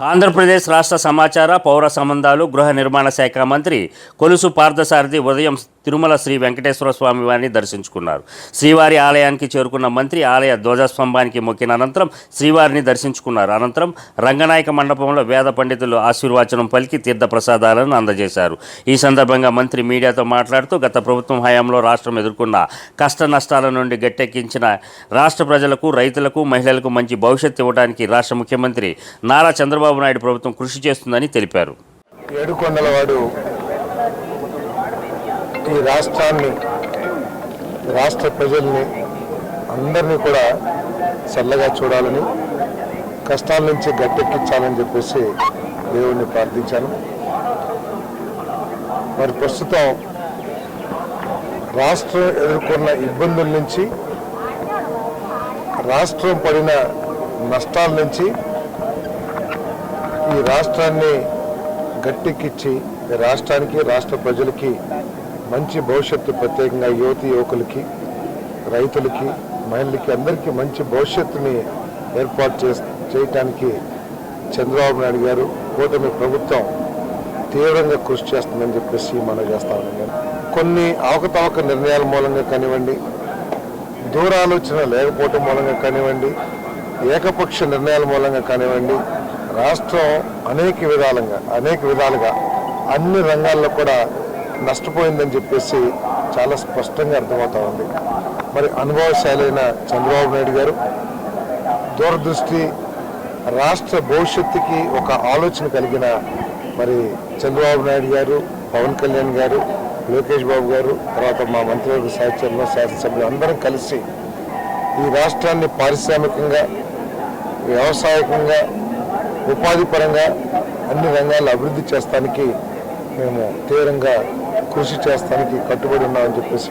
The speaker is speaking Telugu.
ఆంధ్రప్రదేశ్ రాష్ట్ర సమాచార పౌర సంబంధాలు గృహ నిర్మాణ శాఖ మంత్రి కొలుసు పార్థసారథి ఉదయం తిరుమల శ్రీ వెంకటేశ్వర స్వామి వారిని దర్శించుకున్నారు. శ్రీవారి ఆలయానికి చేరుకున్న మంత్రి ఆలయ ధ్వజస్తంభానికి మొక్కిన అనంతరం శ్రీవారిని దర్శించుకున్నారు. అనంతరం రంగనాయక మండపంలో వేద పండితులు ఆశీర్వచనం పలికి తీర్థ ప్రసాదాలను అందజేశారు. ఈ సందర్భంగా మంత్రి మీడియాతో మాట్లాడుతూ గత ప్రభుత్వం హయాంలో రాష్ట్రం ఎదుర్కొన్న కష్ట నష్టాల నుండి గట్టెక్కించిన రాష్ట్ర ప్రజలకు రైతులకు మహిళలకు మంచి భవిష్యత్తు ఇవ్వడానికి రాష్ట్ర ముఖ్యమంత్రి నారా చంద్రబాబు నాయుడు ప్రభుత్వం కృషి చేస్తుందని తెలిపారు. ఏడుకొండలవాడు ఈ రాష్ట్రాన్ని రాష్ట్ర ప్రజల్ని అందరినీ కూడా చల్లగా చూడాలని కష్టాల నుంచి గట్టెక్కించాలని చెప్పేసి దేవుణ్ణి ప్రార్థించాను. మరి ప్రస్తుతం రాష్ట్రం ఎదుర్కొన్న ఇబ్బందుల నుంచి రాష్ట్రం పడిన నష్టాల నుంచి ఈ రాష్ట్రాన్ని గట్టెక్కించి రాష్ట్రానికి రాష్ట్ర ప్రజలకి మంచి భవిష్యత్తు ప్రత్యేకంగా యువతి యువకులకి రైతులకి మహిళలకి అందరికీ మంచి భవిష్యత్తుని ఏర్పాటు చే చేయటానికి చంద్రబాబు నాయుడు గారు కూటమి ప్రభుత్వం తీవ్రంగా కృషి చేస్తుందని చెప్పేసి మనం చేస్తా ఉన్నాం కొన్ని అవకతవక నిర్ణయాల మూలంగా కానివ్వండి దూరాలోచన లేకపోవటం మూలంగా కానివ్వండి ఏకపక్ష నిర్ణయాల మూలంగా కానివ్వండి రాష్ట్రం అనేక విధాలుగా అనేక విధాలుగా అన్ని రంగాల్లో కూడా నష్టపోయిందని చెప్పేసి చాలా స్పష్టంగా అర్థమవుతా ఉంది. మరి అనుభవశాలైన చంద్రబాబు నాయుడు గారు దూరదృష్టి రాష్ట్ర భవిష్యత్తుకి ఒక ఆలోచన కలిగిన మరి చంద్రబాబు నాయుడు గారు పవన్ కళ్యాణ్ గారు లోకేష్ బాబు గారు తర్వాత మా మంత్రివర్గ సహచరులు శాసనసభ్యులు అందరం కలిసి ఈ రాష్ట్రాన్ని పారిశ్రామికంగా వ్యవసాయకంగా ఉపాధి పరంగా అన్ని రంగాల్లో అభివృద్ధి చేస్తానికి మేము తీవ్రంగా కృషి చేస్తానికి కట్టుబడి ఉన్నామని చెప్పేసి